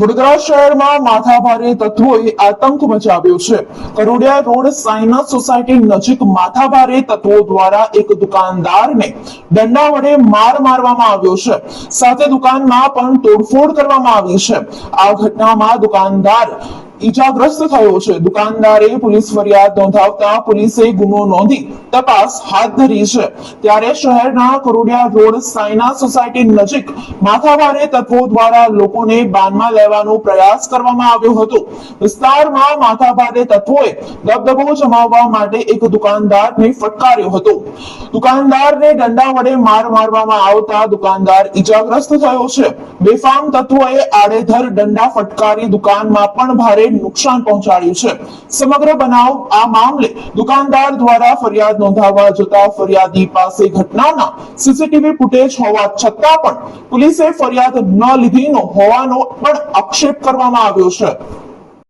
વડોદરા શહેરમાં માથાભારે તત્વોએ આતંક મચાવ્યો છે. કરોડિયા રોડ સાયનસ સોસાયટી નજીક માથાભારે તત્વો દ્વારા એક દુકાનદારને દંડા વડે માર મારવામાં આવ્યો છે. સાથે દુકાનમાં પણ તોડફોડ કરવામાં આવી છે. આ ઘટનામાં દુકાનદાર ઈજાગ્રસ્ત થયો છે. દુકાનદારે પોલીસ ફરિયાદ નોંધાવતા પોલીસે ગુનો નોંધી તપાસ હાથ ધરી છે. ત્યારે શહેરના કરોડિયા રોડ સાયના સોસાયટી નજીક માથાભારે તત્વો દ્વારા લોકોને બાનમાં લેવાનો પ્રયાસ કરવામાં આવ્યો હતો. વિસ્તારમાં માથાભારે તત્વોએ દબદબો જમાવવા માટે એક દુકાનદારને ફટકાર્યો હતો. દુકાનદારને દંડા વડે માર મારવામાં આવતા દુકાનદાર ઈજાગ્રસ્ત થયો છે. બેફામ તત્વોએ આડેધર દંડા ફટકારી દુકાનમાં પણ ભારે નુકસાન પહોંચાડ્યું છે. સમગ્ર બનાવ આ મામલે દુકાનદાર દ્વારા ફરિયાદ નોંધાવવા જતા ફરિયાદી પાસે ઘટનાના સીસીટીવી ફૂટેજ હોવા છતાં પણ પોલીસે ફરિયાદ ન લીધીનો હોવાનો પણ આક્ષેપ કરવામાં આવ્યો છે.